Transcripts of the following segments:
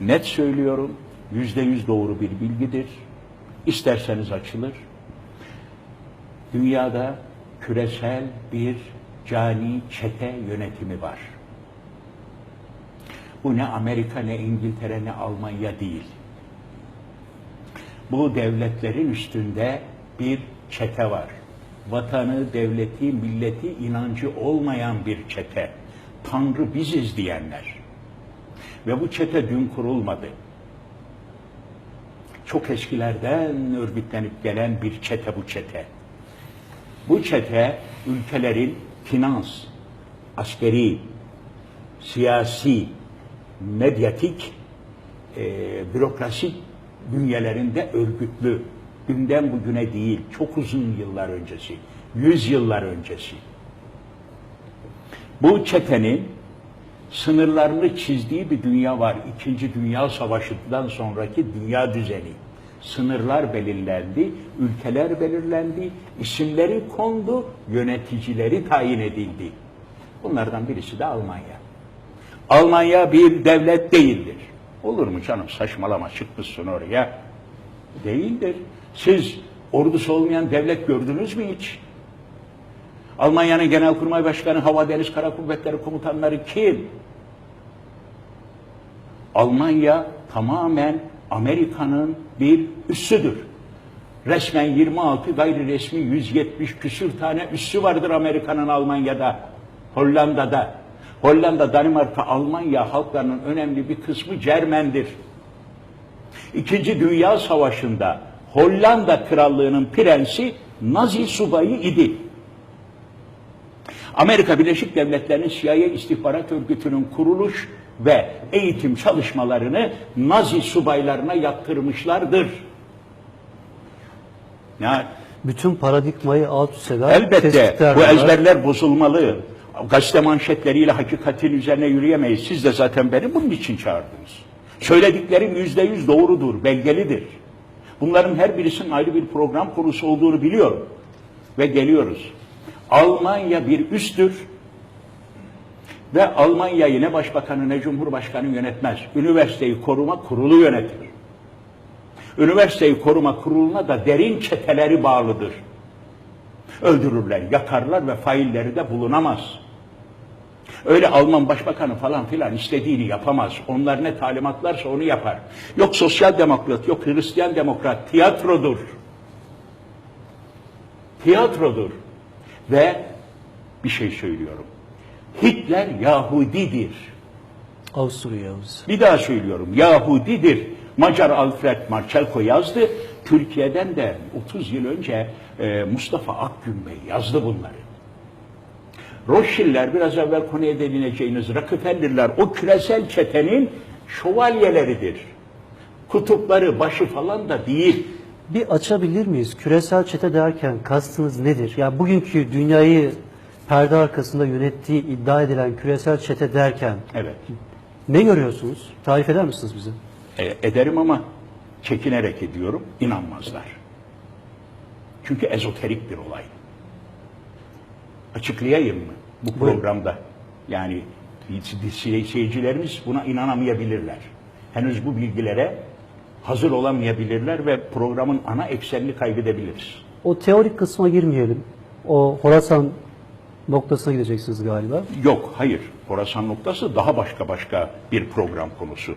Net söylüyorum, yüzde yüz doğru bir bilgidir. İsterseniz açılır. Dünyada küresel bir cani çete yönetimi var. Bu ne Amerika, ne İngiltere, ne Almanya değil. Bu devletlerin üstünde bir çete var. Vatanı, devleti, milleti inancı olmayan bir çete. Tanrı biziz diyenler. Ve bu çete dün kurulmadı. Çok eskilerden örgütlenip gelen bir çete bu çete. Bu çete ülkelerin finans, askeri, siyasi, medyatik, e, bürokrasi bünyelerinde örgütlü. Dünden bugüne değil, çok uzun yıllar öncesi, yüz yıllar öncesi. Bu çetenin sınırlarını çizdiği bir dünya var. İkinci Dünya Savaşı'ndan sonraki dünya düzeni. Sınırlar belirlendi, ülkeler belirlendi, isimleri kondu, yöneticileri tayin edildi. Bunlardan birisi de Almanya. Almanya bir devlet değildir. Olur mu canım saçmalama çıkmışsın oraya. Değildir. Siz ordusu olmayan devlet gördünüz mü hiç? Almanya'nın Genelkurmay Başkanı, Hava Deniz Kara Kuvvetleri Komutanları kim? Almanya tamamen Amerika'nın bir üssüdür. Resmen 26, gayri resmi 170 küsür tane üssü vardır Amerika'nın Almanya'da, Hollanda'da. Hollanda, Danimarka, Almanya halklarının önemli bir kısmı Cermendir. İkinci Dünya Savaşı'nda Hollanda Krallığı'nın prensi Nazi subayı idi. Amerika Birleşik Devletleri'nin CIA istihbarat örgütünün kuruluş ve eğitim çalışmalarını Nazi subaylarına yaptırmışlardır. Ya Bütün paradigmayı alt üst eden elbette bu var. ezberler bozulmalı. Gazete manşetleriyle hakikatin üzerine yürüyemeyiz. Siz de zaten beni bunun için çağırdınız. Söylediklerim yüzde yüz doğrudur, belgelidir. Bunların her birisinin ayrı bir program konusu olduğunu biliyorum. Ve geliyoruz. Almanya bir üstür ve Almanya'yı ne başbakanı ne cumhurbaşkanı yönetmez. Üniversiteyi koruma kurulu yönetir. Üniversiteyi koruma kuruluna da derin çeteleri bağlıdır. Öldürürler, yakarlar ve failleri de bulunamaz. Öyle Alman başbakanı falan filan istediğini yapamaz. Onlar ne talimatlarsa onu yapar. Yok sosyal demokrat, yok Hristiyan demokrat, tiyatrodur. Tiyatrodur. Ve bir şey söylüyorum. Hitler Yahudidir. Avusturya Yavuz. Bir daha söylüyorum. Yahudidir. Macar Alfred Marçelko yazdı. Türkiye'den de 30 yıl önce e, Mustafa Akgün Bey yazdı bunları. Rothschild'ler biraz evvel konuya değineceğiniz Rockefeller'ler o küresel çetenin şövalyeleridir. Kutupları, başı falan da değil. Bir açabilir miyiz? Küresel çete derken kastınız nedir? Ya bugünkü dünyayı perde arkasında yönettiği iddia edilen küresel çete derken Evet. ne görüyorsunuz? Tarif eder misiniz bize? E, ederim ama çekinerek ediyorum. inanmazlar. Çünkü ezoterik bir olay. Açıklayayım mı bu Buyurun. programda? Yani seyircilerimiz buna inanamayabilirler. Henüz bu bilgilere hazır olamayabilirler ve programın ana eksenini kaybedebiliriz. O teorik kısma girmeyelim. O Horasan noktasına gideceksiniz galiba. Yok, hayır. Horasan noktası daha başka başka bir program konusu.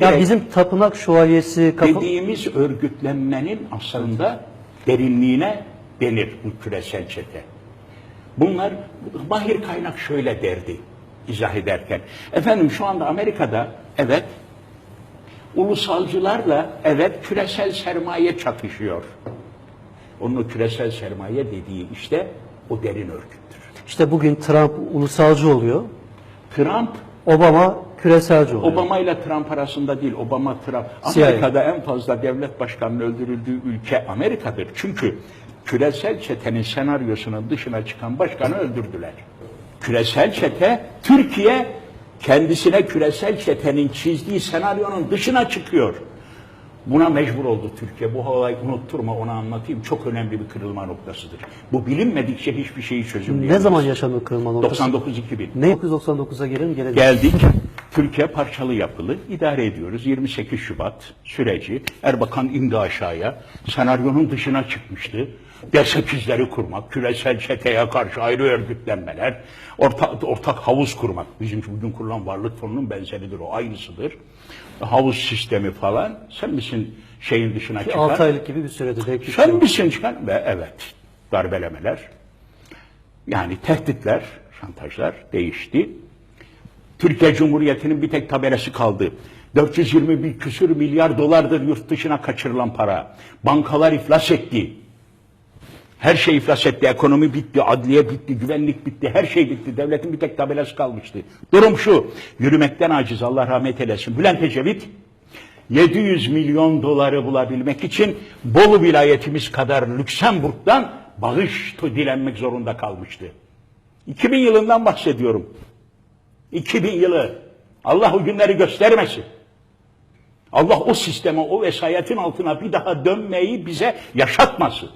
Ya Direkt- bizim tapınak şövalyesi kafa... dediğimiz örgütlenmenin aslında derinliğine denir bu küresel çete. Bunlar mahir kaynak şöyle derdi izah ederken. Efendim şu anda Amerika'da evet ulusalcılarla evet küresel sermaye çatışıyor. Onun küresel sermaye dediği işte o derin örgüttür. İşte bugün Trump ulusalcı oluyor. Trump Obama küreselci oluyor. Obama ile Trump arasında değil, Obama Trump. Amerika'da en fazla devlet başkanının öldürüldüğü ülke Amerika'dır. Çünkü küresel çetenin senaryosunun dışına çıkan başkanı öldürdüler. Küresel çete, Türkiye kendisine küresel çetenin çizdiği senaryonun dışına çıkıyor. Buna mecbur oldu Türkiye. Bu olayı unutturma, onu anlatayım. Çok önemli bir kırılma noktasıdır. Bu bilinmedikçe hiçbir şeyi çözümleyemez. Ne zaman yaşandı kırılma noktası? 99-2000. Ne 1999'a gelin gelelim. Geldik. Türkiye parçalı yapılı idare ediyoruz. 28 Şubat süreci Erbakan indi aşağıya. Senaryonun dışına çıkmıştı. D8'leri kurmak, küresel çeteye karşı ayrı örgütlenmeler, ortak, ortak havuz kurmak. Bizim bugün kurulan varlık fonunun benzeridir o, aynısıdır. Havuz sistemi falan. Sen misin şeyin dışına çıkan? 6 aylık gibi bir sürede denk Sen misin çıkan? Ve evet, darbelemeler. Yani tehditler, şantajlar değişti. Türkiye Cumhuriyeti'nin bir tek tabelası kaldı. 420 bin küsür milyar dolardır yurt dışına kaçırılan para. Bankalar iflas etti. Her şey iflas etti. Ekonomi bitti, adliye bitti, güvenlik bitti, her şey bitti. Devletin bir tek tabelası kalmıştı. Durum şu, yürümekten aciz Allah rahmet eylesin. Bülent Ecevit 700 milyon doları bulabilmek için Bolu vilayetimiz kadar Lüksemburg'dan bağış dilenmek zorunda kalmıştı. 2000 yılından bahsediyorum. 2000 yılı. Allah o günleri göstermesin. Allah o sisteme, o vesayetin altına bir daha dönmeyi bize yaşatmasın.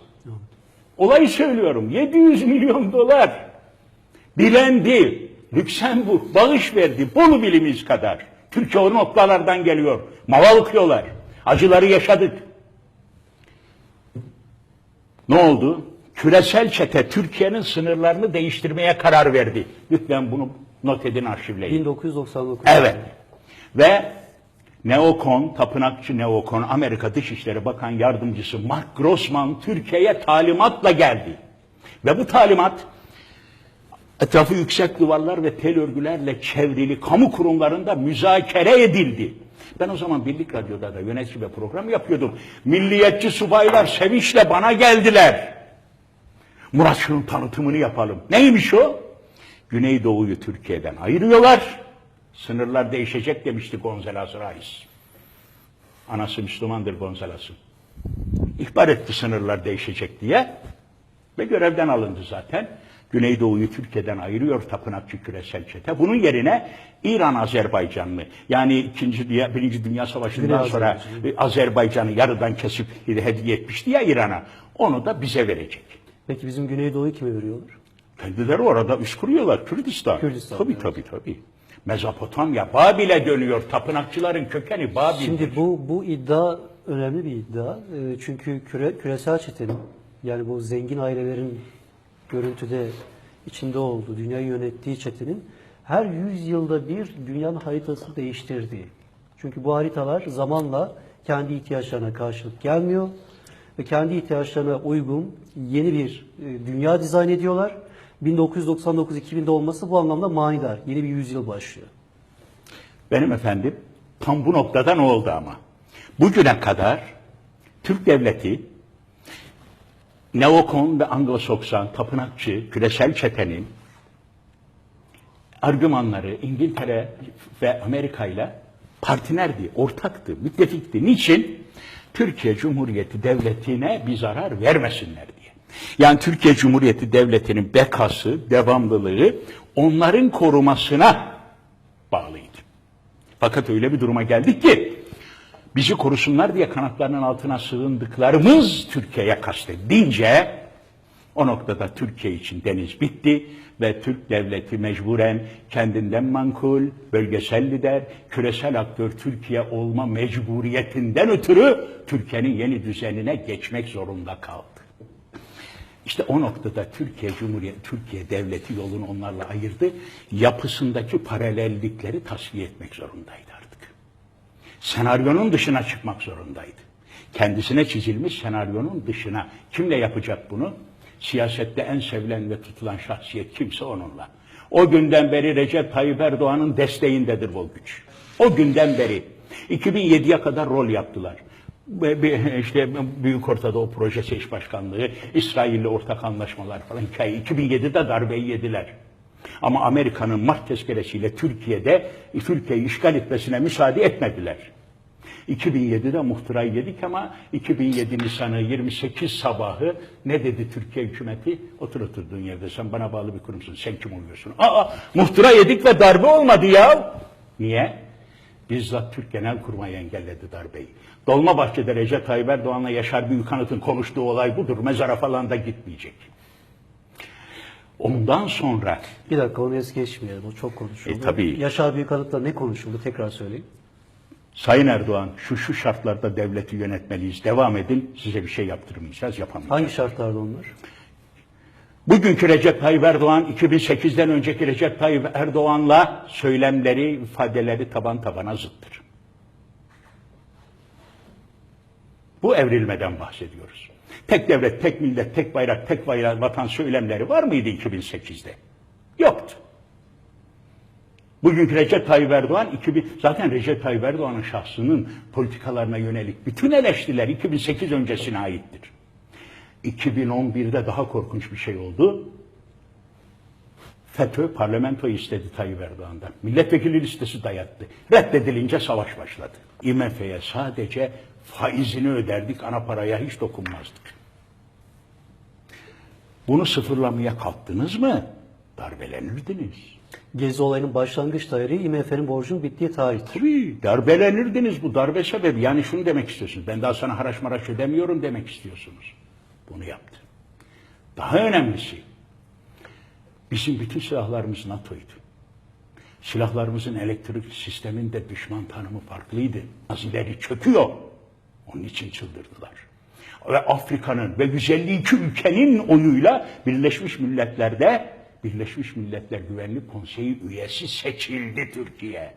Olayı söylüyorum. 700 milyon dolar bilendi. Lüksemburg bağış verdi. Bolu bilimiz kadar. Türkiye o noktalardan geliyor. Mava okuyorlar. Acıları yaşadık. Ne oldu? Küresel çete Türkiye'nin sınırlarını değiştirmeye karar verdi. Lütfen bunu not edin arşivleyin. 1999. Evet. Ve Neokon, tapınakçı Neokon, Amerika Dışişleri Bakan Yardımcısı Mark Grossman Türkiye'ye talimatla geldi. Ve bu talimat etrafı yüksek duvarlar ve tel örgülerle çevrili kamu kurumlarında müzakere edildi. Ben o zaman Birlik Radyo'da da yönetici ve program yapıyordum. Milliyetçi subaylar sevinçle bana geldiler. Murat şunun tanıtımını yapalım. Neymiş o? Güneydoğu'yu Türkiye'den ayırıyorlar. Sınırlar değişecek demişti Gonzales Reis. Anası Müslümandır Gonzales'in. İhbar etti sınırlar değişecek diye. Ve görevden alındı zaten. Güneydoğu'yu Türkiye'den ayırıyor tapınakçı küresel çete. Bunun yerine İran Azerbaycanlı yani ikinci Dünya, Birinci Dünya Savaşı'ndan sonra e, Azerbaycan'ı yarıdan kesip hediye etmişti ya İran'a. Onu da bize verecek. Peki bizim Güneydoğu'yu kime veriyorlar? Kendileri orada üst kuruyorlar. Kürdistan. Kürdistan, Tabii evet. tabii tabii. Mezopotamya, Babil'e dönüyor. Tapınakçıların kökeni Babil. Şimdi bu bu iddia önemli bir iddia. Ee, çünkü küre, küresel çetenin yani bu zengin ailelerin görüntüde içinde olduğu, dünyayı yönettiği çetenin her 100 yılda bir dünyanın haritasını değiştirdiği. Çünkü bu haritalar zamanla kendi ihtiyaçlarına karşılık gelmiyor ve kendi ihtiyaçlarına uygun yeni bir e, dünya dizayn ediyorlar. 1999-2000'de olması bu anlamda manidar. Yeni bir yüzyıl başlıyor. Benim efendim tam bu noktada ne oldu ama? Bugüne kadar Türk devleti Neokon ve Anglo-Sakson tapınakçı küresel çetenin argümanları İngiltere ve Amerika ile partnerdi, ortaktı, müttefikti. Niçin? Türkiye Cumhuriyeti Devleti'ne bir zarar vermesinler diye. Yani Türkiye Cumhuriyeti Devleti'nin bekası, devamlılığı onların korumasına bağlıydı. Fakat öyle bir duruma geldik ki bizi korusunlar diye kanatlarının altına sığındıklarımız Türkiye'ye kastedince o noktada Türkiye için deniz bitti ve Türk devleti mecburen kendinden mankul, bölgesel lider, küresel aktör Türkiye olma mecburiyetinden ötürü Türkiye'nin yeni düzenine geçmek zorunda kaldı. İşte o noktada Türkiye Cumhuriyeti, Türkiye Devleti yolunu onlarla ayırdı. Yapısındaki paralellikleri tasfiye etmek zorundaydı artık. Senaryonun dışına çıkmak zorundaydı. Kendisine çizilmiş senaryonun dışına. Kimle yapacak bunu? Siyasette en sevilen ve tutulan şahsiyet kimse onunla. O günden beri Recep Tayyip Erdoğan'ın desteğindedir bu güç. O günden beri 2007'ye kadar rol yaptılar. İşte Büyük Ortadoğu Projesi İş Başkanlığı, İsrail'le ortak anlaşmalar falan hikaye. 2007'de darbeyi yediler. Ama Amerika'nın Mart tezkeresiyle Türkiye'de Türkiye'yi işgal etmesine müsaade etmediler. 2007'de muhtırayı yedik ama 2007 Nisan'ı 28 sabahı ne dedi Türkiye hükümeti? Otur oturduğun yerde sen bana bağlı bir kurumsun. Sen kim oluyorsun? Aa muhtıra yedik ve darbe olmadı ya. Niye? Bizzat Türk Genelkurmay engelledi darbeyi. Dolmabahçe'de Recep Tayyip Erdoğan'la Yaşar Büyükanıt'ın konuştuğu olay budur. Mezara falan da gitmeyecek. Ondan sonra Bir dakika onu es geçmeyelim. O çok konuşuldu. E, tabii. Yaşar Büyükanıt'ta ne konuşuldu? Tekrar söyleyin. Sayın Erdoğan şu şu şartlarda devleti yönetmeliyiz. Devam edin. Size bir şey yaptırmayacağız, yapamayacağız. Hangi şartlarda onlar? Bugünkü Recep Tayyip Erdoğan 2008'den önceki Recep Tayyip Erdoğan'la söylemleri, ifadeleri taban tabana zıttır. Bu evrilmeden bahsediyoruz. Tek devlet, tek millet, tek bayrak, tek bayrak, vatan söylemleri var mıydı 2008'de? Yoktu. Bugünkü Recep Tayyip Erdoğan 2000, zaten Recep Tayyip Erdoğan'ın şahsının politikalarına yönelik bütün eleştiriler 2008 öncesine aittir. 2011'de daha korkunç bir şey oldu. FETÖ parlamentoyu istedi Tayyip Erdoğan'dan. Milletvekili listesi dayattı. Reddedilince savaş başladı. IMF'ye sadece faizini öderdik, ana paraya hiç dokunmazdık. Bunu sıfırlamaya kalktınız mı darbelenirdiniz. Gezi olayının başlangıç tarihi IMF'nin borcunun bittiği tarihtir. Tabii darbelenirdiniz bu darbe sebebi. Yani şunu demek istiyorsunuz. Ben daha sana haraç maraç ödemiyorum demek istiyorsunuz. Bunu yaptı. Daha önemlisi bizim bütün silahlarımız NATO'ydu. Silahlarımızın elektrik sisteminde düşman tanımı farklıydı. Nazileri çöküyor. Onun için çıldırdılar. Ve Afrika'nın ve 152 ülkenin oyuyla Birleşmiş Milletler'de Birleşmiş Milletler Güvenlik Konseyi üyesi seçildi Türkiye.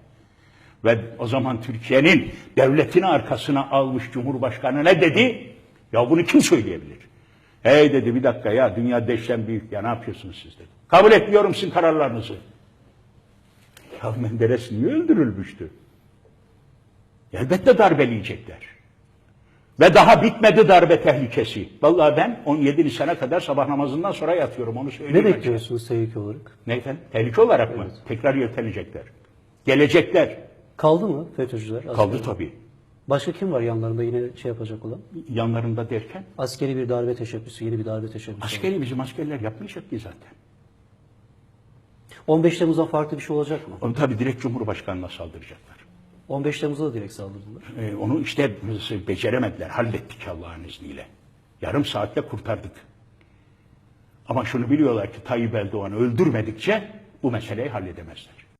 Ve o zaman Türkiye'nin devletini arkasına almış Cumhurbaşkanı ne dedi? Ya bunu kim söyleyebilir? Hey dedi bir dakika ya dünya deşten büyük ya ne yapıyorsunuz siz dedi. Kabul etmiyorum sizin kararlarınızı. Ya Menderes niye öldürülmüştü? Elbette darbeleyecekler. Ve daha bitmedi darbe tehlikesi. Vallahi ben 17 Nisan'a kadar sabah namazından sonra yatıyorum onu Ne söyleyeyim. bekliyorsunuz tehlike olarak? Ne efendim? Tehlike olarak mı? Tekrar yeltenecekler. Gelecekler. Kaldı mı FETÖ'cüler? Kaldı tabii. Başka kim var yanlarında yine şey yapacak olan? Yanlarında derken Askeri bir darbe teşebbüsü, yeni bir darbe teşebbüsü. askeri bizim askerler yapmayacak ki zaten. 15 Temmuz'dan farklı bir şey olacak mı? Onu tabii direkt Cumhurbaşkanı'na saldıracaklar. 15 Temmuz'da da direkt saldırdılar. Ee, onu işte beceremediler. Hallettik Allah'ın izniyle. Yarım saatte kurtardık. Ama şunu biliyorlar ki Tayyip Erdoğan'ı öldürmedikçe bu meseleyi halledemezler.